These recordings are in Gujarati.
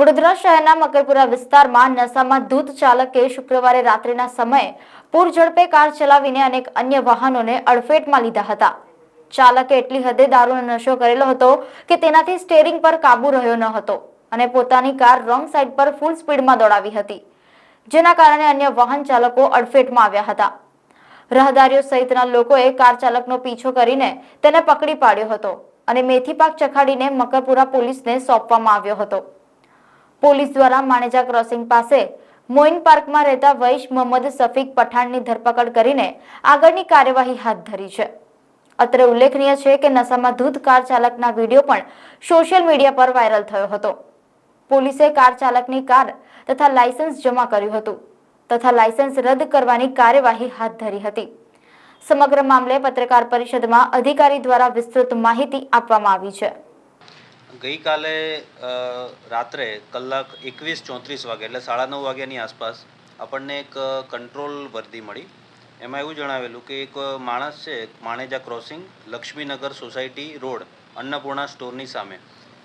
વડોદરા શહેરના મકરપુરા વિસ્તારમાં નશામાં ધૂત ચાલકે શુક્રવારે રાત્રિના સમયે પૂર ઝડપે કાર ચલાવીને અનેક અન્ય વાહનોને અડફેટમાં લીધા હતા. ચાલકે એટલી હદે દારૂનો નશો કરેલો હતો કે તેનાથી સ્ટેરિંગ પર કાબુ રહ્યો ન હતો અને પોતાની કાર રોંગ સાઈડ પર ફૂલ સ્પીડમાં દોડાવી હતી, જેના કારણે અન્ય વાહન ચાલકો અડફેટમાં આવ્યા હતા. રાહદારીઓ સહિતના લોકોએ કાર ચાલકનો પીછો કરીને તેને પકડી પાડ્યો હતો અને મેથી પાક ચખાડીને મકરપુરા પોલીસને સોંપવામાં આવ્યો હતો. પોલીસ દ્વારા માણેજા ક્રોસિંગ પાસે મોઇન પાર્કમાં રહેતા વૈશ મોહમ્મદ સફીક પઠાણની ધરપકડ કરીને આગળની કાર્યવાહી હાથ ધરી છે. અત્રે ઉલ્લેખનીય છે કે નશામાં ધૂત કાર ચાલકના વીડિયો પણ સોશિયલ મીડિયા પર વાયરલ થયો હતો. પોલીસે કાર ચાલકની કાર તથા લાયસન્સ જમા કર્યું હતું તથા લાયસન્સ રદ કરવાની કાર્યવાહી હાથ ધરી હતી. સમગ્ર મામલે પત્રકાર પરિષદમાં અધિકારી દ્વારા વિસ્તૃત માહિતી આપવામાં આવી છે. ગઈકાલે રાત્રે કલાક એકવીસ ચોત્રીસ વાગે એટલે સાડા નવ વાગ્યાની આસપાસ આપણને એક કંટ્રોલ વર્દી મળી. એમાં એવું જણાવેલું કે એક માણસ છે Maneja crossing Lakshminagar society road Annapurna સ્ટોરની સામે.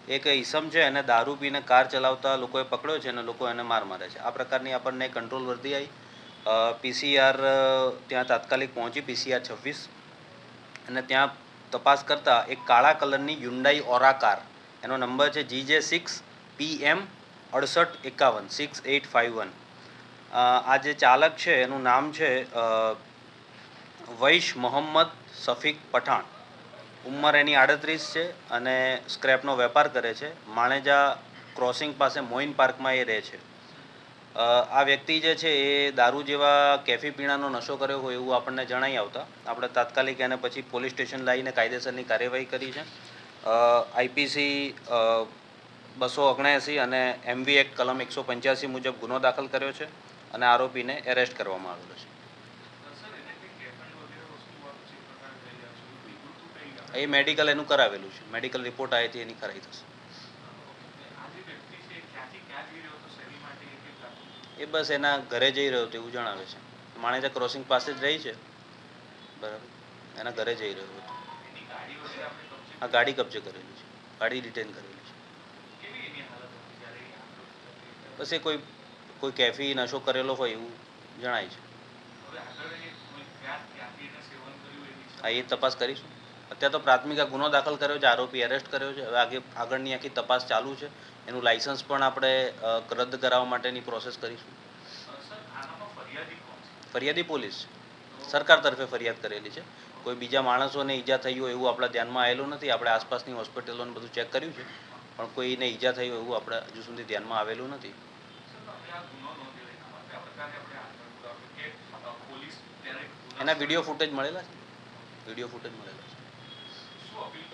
એક ઈસમ છે, એને દારૂ પીને કાર ચલાવતા લોકોએ પકડ્યો છે અને લોકો એને માર મારે છે. આ પ્રકારની આપણને કંટ્રોલ વર્દી આવી પીસીઆર ત્યાં તાત્કાલિક પહોંચી, પીસીઆર છવ્વીસ. અને ત્યાં તપાસ કરતાં એક કાળા કલરની યુન્ડાઈ ઓરા કાર એનો નંબર છે જી જે સિક્સ પી એમ અડસઠ એકાવન, સિક્સ એટ ફાઇવ વન. આ જે ચાલક છે, એનું નામ છે વૈશ મોહમ્મદ સફીક પઠાણ. ઉંમર એની આડત્રીસ છે અને સ્ક્રેપનો વેપાર કરે છે. માણેજા ક્રોસિંગ પાસે મોઇન પાર્કમાં એ રહે છે. આ વ્યક્તિ જે છે, એ દારૂ જેવા કેફી પીણાનો નશો કર્યો હોય એવું આપણને જણાઈ આવતા. આપણે તાત્કાલિક એને પછી પોલીસ સ્ટેશન લાવીને કાયદેસરની કાર્યવાહી કરી છે. આઈપીસી બસો ઓગણએંસી અને એમવી એક્ટ કલમ એકસો પંચ્યાસી મુજબ ગુનો દાખલ કર્યો છે અને આરોપીને એરેસ્ટ કરવામાં આવેલો છે. એ મેડિકલ એનું કરાવેલું છે. મેડિકલ રિપોર્ટ આવી હતી એની કરાવી થશે. એ બસ એના ઘરે જઈ રહ્યો હતો એવું જણાવે છે. માણેજા ક્રોસિંગ પાસે જ રહી છે. બરાબર. એના ઘરે જઈ રહ્યો હતો. આ ગાડી કબજે કરેલી છે. ગાડી રિટેન કરેલી છે. બસ એ કોઈ કોઈ કેફી નશો કરેલો હોય એવું જણાય છે. હા, એ તપાસ કરીશું. અત્યારે તો પ્રાથમિક આ ગુનો દાખલ કર્યો છે, આરોપી એરેસ્ટ કર્યો છે. હવે આગે, આગળની આખી તપાસ ચાલુ છે. એનું લાયસન્સ પણ આપણે રદ કરાવવા માટેની પ્રોસેસ કરીશું. ફરિયાદી પોલીસ છે. સરકાર તરફે ફરિયાદ કરેલી છે. કોઈ બીજા માણસોને ઈજા થઈ હોય એવું આપણા ધ્યાનમાં આવેલું નથી. આપણે આસપાસની હોસ્પિટલોને બધું ચેક કર્યું છે. પણ કોઈને ઈજા થઈ હોય એવું આપણે હજુ સુધી ધ્યાનમાં આવેલું નથી. એના વીડિયો ફૂટેજ મળેલા છે? વીડિયો ફૂટેજ મળેલા છે.